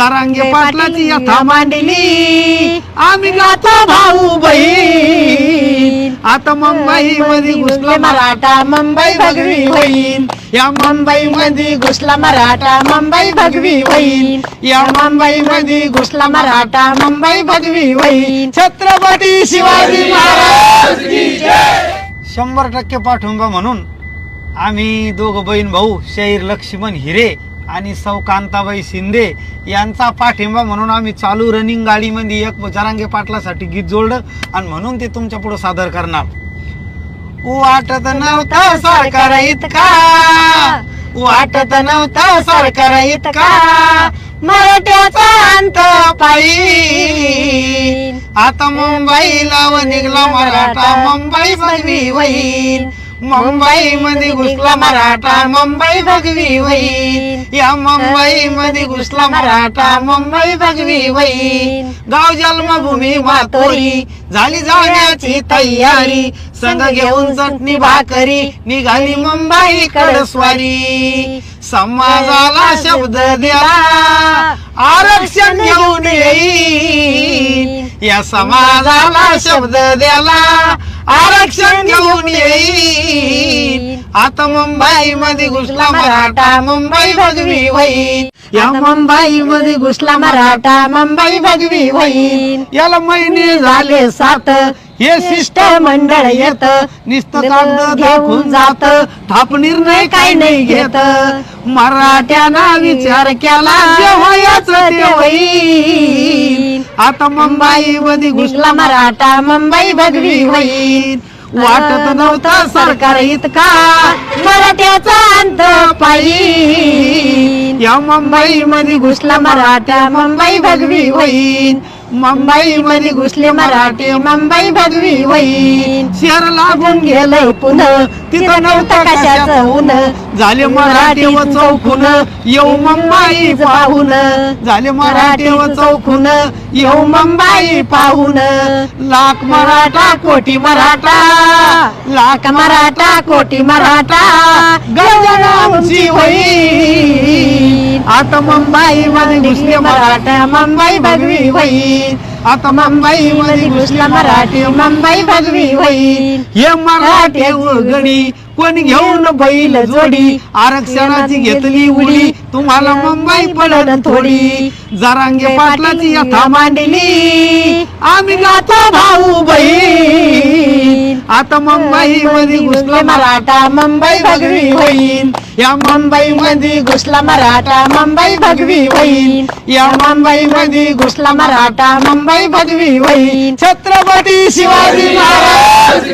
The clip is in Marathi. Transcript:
जरांगे पाटलाची यथा मांडली. आम्ही गातो भाऊ बहीण. आता मुंबई मध्ये घुसला मराठा मुंबई भगवी होईल या मुंबई मध्ये घुसला मराठा मुंबई भगवी होईल या मुंबई मध्ये घुसला मराठा मुंबई भगवी होईल छत्रपती शिवाजी महाराज शंभर टक्के पाठिंबा म्हणून आम्ही दोघ बहीण भाऊ शहीर लक्ष्मण हिरे आणि सौ कांताबाई शिंदे यांचा पाठिंबा म्हणून आम्ही चालू रनिंग गाडीमध्ये एक जरांगे पाटलासाठी गीत जोडलं आणि म्हणून ते तुमच्यापुढे सादर करणार. वाटत नव्हता सरकार इतका. वाटत नव्हता सरकार इतका. मराठ्याचा अंत पायी. आता मुंबईला व निघला मराठा. मुंबई भगवी होईल. मुंबई मध्ये घुसला मराठा मुंबई भगवी होईल या मुंबई मध्ये घुसला मराठा मुंबई भगवी होईल गाव जन्मभूमी मातोरी झाली जाण्याची तयारी. संघ घेऊन चटणी भाकरी. निघाली मुंबई कडस्वारी समाजाला शब्द दिला आरक्षण घेऊन येईल. या समाजाला शब्द द्याला. आरक्षण घेऊन येईल. आता मुंबई मध्ये घुसला मराठा मुंबई भगवी होईल. या मुंबई मध्ये घुसला मराठा मुंबई भगवी होईल. याला महिने झाले सात. हे शिष्ट मंडळ येत. नुसतं कागद घेऊन जात. थाप निर्णय काही नाही घेत. मराठ्याना विचार केला. जेव्हा याच ते होईल. आता मुंबई मध्ये घुसला मराठा मुंबई भगवी होईल वाटत नव्हतं सरकार इतका. मराठ्याचा अंत पायी या मुंबई मध्ये घुसला मराठा मुंबई भगवी होईल मुंबई मध्ये घुसले मराठे मुंबई भगवी होईल शहर लागून गेलं पुन्हा तिथं नव्हतं कशाचं ऊन. झाले मराठे व चौकून येऊ मुंबई पाहून. झाले मराठे व चौकून येऊ मुंबई पाहून. लाख मराठा कोटी मराठा. लाख मराठा कोटी मराठा. गर्जना होईल आता मुंबई मध्ये घुसले मराठा मुंबई भगवी होईल आता मुंबई मध्ये घुसला मराठी मुंबई भगवी होईल हे मराठे उघडी कोणी घेऊन बैल जोडी? आरक्षणाची घेतली उडी तुम्हाला मुंबई पडन थोडी. जरांगे पाटलाची यथा मांडली. आम्ही गातो भाऊ. आता मुंबई मध्ये घुसला मराठा मुंबई भगवी होईल या मुंबई मध्ये घुसला मराठा मुंबई भगवी होईल या मुंबई मध्ये घुसला मराठा मुंबई भगवी होईल छत्रपती शिवाजी महाराज